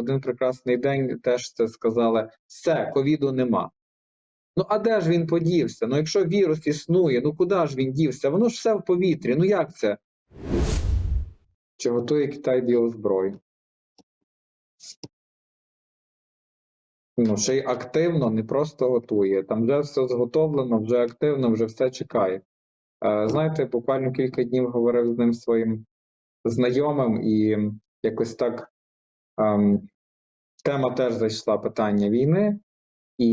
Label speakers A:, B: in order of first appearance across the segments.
A: один прекрасний день теж це сказали: все, ковіду нема. Ну а де ж він подівся? Ну якщо вірус існує, ну куди ж він дівся? Воно ж все в повітрі. Ну як це? Чи готує Китай біозброю? Ну, ще й активно, не просто готує. Там вже все зготовлено, вже активно, вже все чекає. Е, Знаєте, буквально кілька днів говорив з ним своїм знайомим, і якось так ем, тема теж зайшла питання війни, і,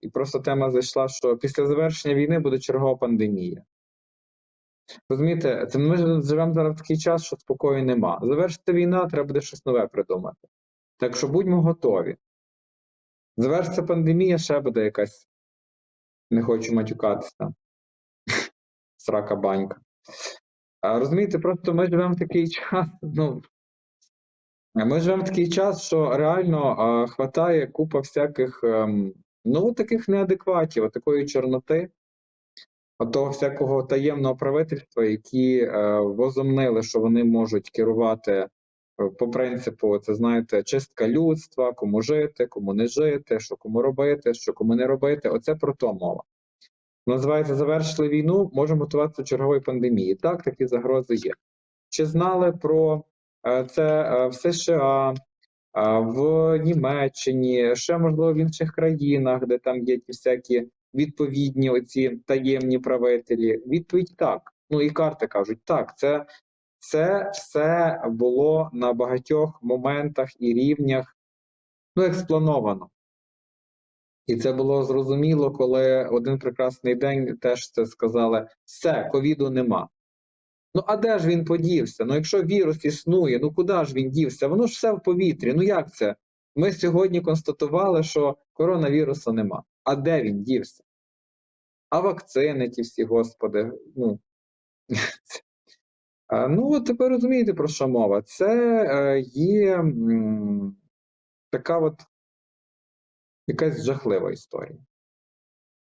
A: і просто тема зайшла, що після завершення війни буде чергова пандемія. Розумієте, це ми живемо зараз в такий час, що спокою нема. Завершиться війна, треба буде щось нове придумати. Так що будьмо готові. Завершиться пандемія, ще буде якась. Не хочу матюкатися. Срака банька. А, розумієте, просто ми живемо в такий час. Ну, ми живемо в такий час, що реально а, хватає купа всяких ем, ну, таких неадекватів, такої чорноти, того всякого таємного правительства, які е, возомнили, що вони можуть керувати е, по принципу, це знаєте, чистка людства, кому жити, кому не жити, що кому робити, що кому не робити. Оце про то мова. Називається завершили війну, можемо готуватися до чергової пандемії. Так, такі загрози є. Чи знали про е, це е, в США, е, в Німеччині, ще можливо в інших країнах, де там є ті всякі відповідні оці таємні правителі? Відповідь так. Ну і карти кажуть, так, це, це все було на багатьох моментах і рівнях ну, як сплановано. І це було зрозуміло, коли один прекрасний день теж це сказали: все, ковіду нема. Ну а де ж він подівся? Ну якщо вірус існує, ну куди ж він дівся? Воно ж все в повітрі. Ну як це? Ми сьогодні констатували, що коронавірусу нема. А де він дівся? А вакцини ті всі, господи. Ну, ну от тепер розумієте, про що мова? Це е, є така от якась жахлива історія.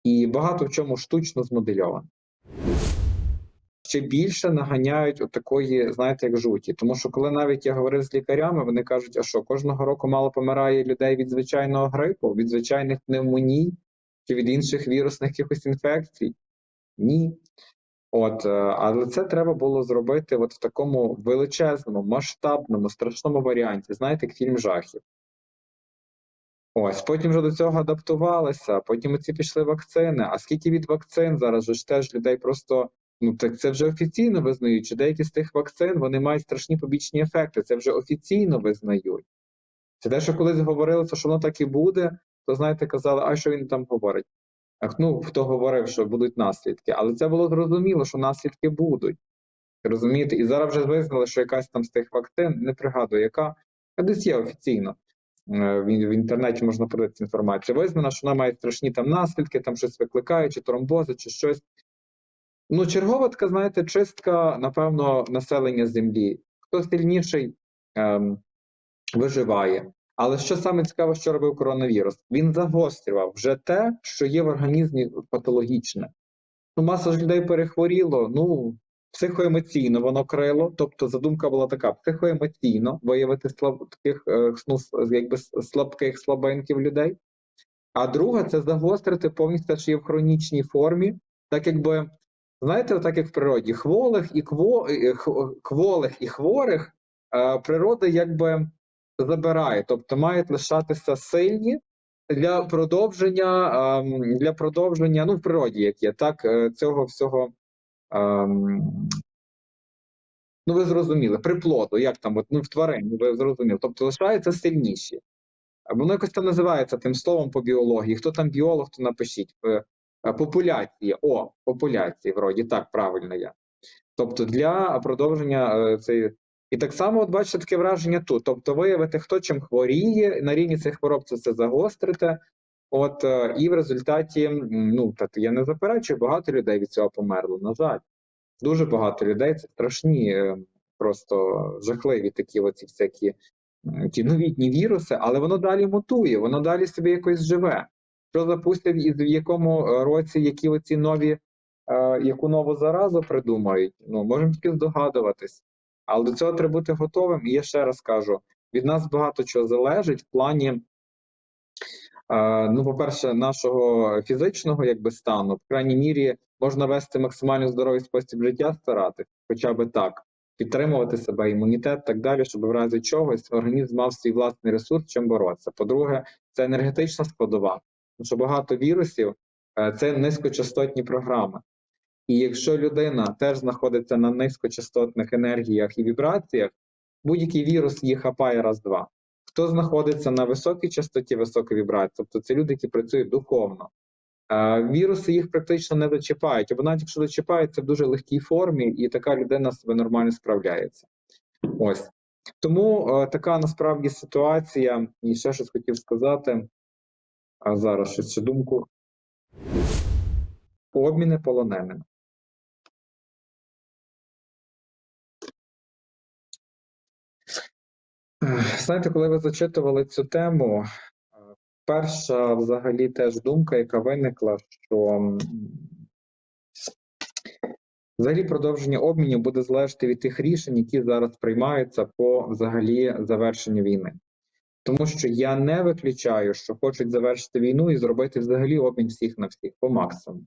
A: І багато в чому штучно змодельовано. Ще більше наганяють от такої, знаєте, як жуті. Тому що коли навіть я говорив з лікарями, вони кажуть, а що кожного року мало помирає людей від звичайного грипу, від звичайних пневмоній чи від інших вірусних якихось інфекцій? Ні. От, е, але це треба було зробити от в такому величезному, масштабному, страшному варіанті, знаєте, як фільм жахів. Ось, потім вже до цього адаптувалися, потім оці пішли вакцини. А скільки від вакцин зараз ж теж людей просто ну так це вже офіційно визнають, що деякі з тих вакцин вони мають страшні побічні ефекти. Це вже офіційно визнають. Це те, що колись говорилося, що воно так і буде, то знаєте, казали, а що він там говорить? Ну хто говорив, що будуть наслідки, але це було зрозуміло, що наслідки будуть. Розумієте, і зараз вже визнали, що якась там з тих вакцин, не пригадую, яка а десь є офіційно. Е, В, інтернеті можна подивитися інформацію. Визнано, що вона має страшні там наслідки, там щось викликає, чи тромбози, чи щось. Ну, чергова така, знаєте, чистка, напевно, населення землі. Хто сильніший ем, виживає. Але що саме цікаво, що робив коронавірус? Він загострював вже те, що є в організмі патологічне. Ну, маса ж людей перехворіло, ну, психоемоційно воно крило. Тобто задумка була така: психоемоційно виявити слаб, таких е, ну, якби слабких слабеньких людей. А друга це загострити повністю що є в хронічній формі, так якби, знаєте, так як в природі, хволих і кво, е, х- кволих і хворих е, природа якби забирає, тобто мають лишатися сильні для продовження, ем, для продовження, ну в природі як є, так, е, цього всього. ем, Ну, ви зрозуміли, приплоду, як там, ну, в тварині, ви зрозуміли. Тобто лишаються сильніші. Воно якось там називається тим словом по біології. Хто там біолог, то напишіть. Е, е, О, популяції, вроді так, правильно я. Тобто для продовження е, цієї. І так само, от бачите, таке враження тут. Тобто, виявити, хто чим хворіє, на рівні цих хвороб це все загострити. От, е, і в результаті, ну, так я не заперечую, багато людей від цього померло, на жаль. Дуже багато людей, це страшні, просто жахливі такі оці всякі ті новітні віруси, але воно далі мутує, воно далі собі якось живе. Що запустять і в якому е, році які оці нові, е, яку нову заразу придумають, ну, можемо тільки здогадуватись. Але до цього треба бути готовим. І я ще раз кажу: від нас багато чого залежить в плані. е, Ну, по-перше, нашого фізичного якби стану, в крайній мірі, можна вести максимально здоровий спосіб життя, старатись, хоча би так, підтримувати себе, імунітет, так далі, щоб в разі чогось організм мав свій власний ресурс, чим боротися. По-друге, це енергетична складова, тому що багато вірусів е, це низькочастотні програми. І якщо людина теж знаходиться на низькочастотних енергіях і вібраціях, будь-який вірус її хапає раз-два. Хто знаходиться на високій частоті високої вібрації, тобто це люди, які працюють духовно. Е, Віруси їх практично не зачіпають, або навіть якщо зачіпають, це в дуже легкій формі, і така людина себе нормально справляється. Ось. Тому е, така насправді ситуація, і ще щось хотів сказати. А зараз ще думку. Обміни полоненими. Знаєте, коли ви зачитували цю тему, перша взагалі теж думка, яка виникла, що взагалі продовження обмінів буде залежати від тих рішень, які зараз приймаються по взагалі завершенню війни. Тому що я не виключаю, що хочуть завершити війну і зробити взагалі обмін всіх на всіх по максимуму.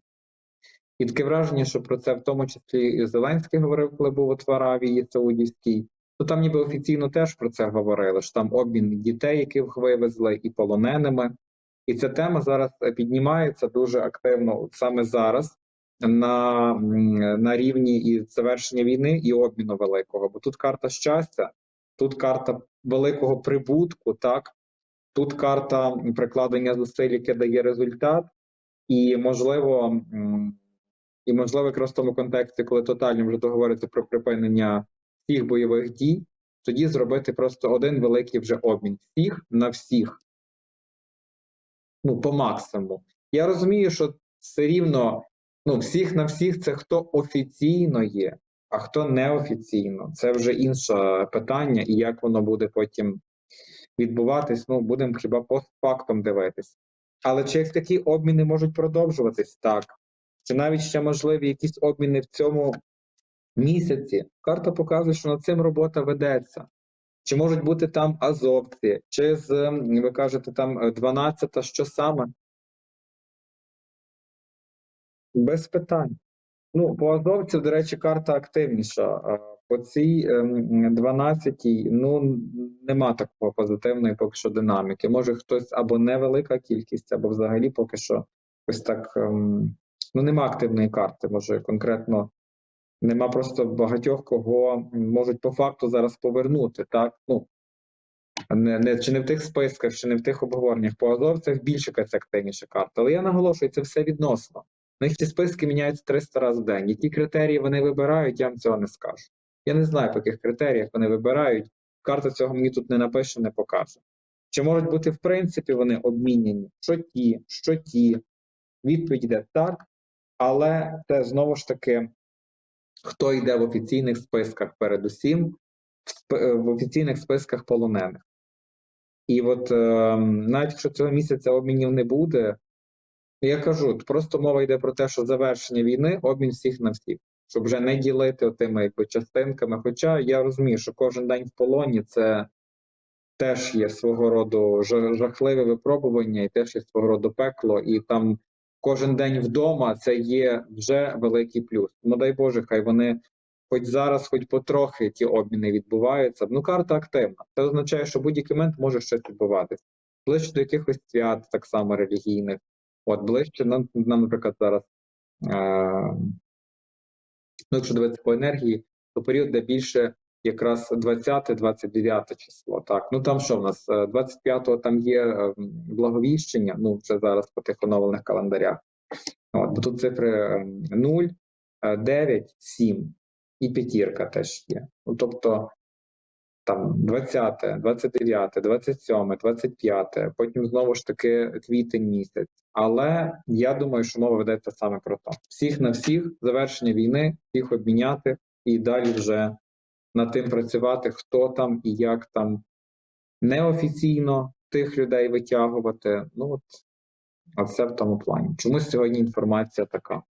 A: І таке враження, що про це в тому числі і Зеленський говорив, коли був от в Аравії Саудівській. То там ніби офіційно теж про це говорили, що там обмін дітей, яких вивезли, і полоненими. І ця тема зараз піднімається дуже активно саме зараз на, на рівні і завершення війни і обміну великого. Бо тут карта щастя, тут карта великого прибутку, так тут карта прикладення зусиль, яке дає результат, і можливо, і можливо, якраз в тому контексті, коли тотально вже договориться про припинення всіх бойових дій, тоді зробити просто один великий вже обмін всіх на всіх. Ну, по максимуму. Я розумію, що все рівно ну, всіх на всіх це хто офіційно є, а хто неофіційно. Це вже інше питання, і як воно буде потім відбуватись, ну, будемо хіба постфактом дивитись. Але чи як такі обміни можуть продовжуватись? Так. Чи навіть ще можливі якісь обміни в цьому місяці? Карта показує, що над цим робота ведеться. Чи можуть бути там азовці, чи з, ви кажете, там е, 12-та, що саме? Без питань. Ну, по азовців, до речі, карта активніша. По цій ем, 12-й, ну, нема такого позитивної поки що динаміки. Може хтось або невелика кількість, або взагалі поки що ось так. ем, Ну, нема активної карти, може конкретно нема просто багатьох, кого можуть по факту зараз повернути, так? Ну, не, не, чи не в тих списках, чи не в тих обговореннях. По азовцях більше якась активніша карта. Але я наголошую, це все відносно. У них ці списки міняються 300 разів в день. Які критерії вони вибирають, я вам цього не скажу. Я не знаю, по яких критеріях вони вибирають. Карта цього мені тут не напише, не покаже. Чи можуть бути, в принципі, вони обмінені? Що ті, що ті? Відповідь йде так, але це знову ж таки, хто йде в офіційних списках, передусім, в, е, офіційних списках полонених. І от е, навіть якщо цього місяця обмінів не буде, я кажу, просто мова йде про те, що завершення війни обмін всіх на всіх, щоб вже не ділити тими якби частинками. Хоча я розумію, що кожен день в полоні це теж є свого роду жахливе випробування, і теж є свого роду пекло, і там кожен день вдома це є вже великий плюс. Ну дай Боже, хай вони хоч зараз, хоч потрохи ті обміни відбуваються. Ну, карта активна. Це означає, що будь-який момент може щось відбуватися. Ближче до якихось свят, так само релігійних. От ближче нам, нам наприклад, зараз. Е- ну, якщо дивитися по енергії, то період, де більше якраз 20-29 число. Так, ну там що в нас? Е, 25-го там є е, благовіщення, ну вже зараз по тих оновлених календарях. От, бо тут цифри е, 0, е, 9, 7 і п'ятірка теж є. Ну, тобто там 20, 29, 27, 25, потім знову ж таки квітень місяць. Але я думаю, що мова ведеться саме про то. Всіх на всіх, завершення війни, всіх обміняти і далі вже над тим працювати, хто там і як там неофіційно тих людей витягувати. Ну от, а це в тому плані. Чомусь сьогодні інформація така.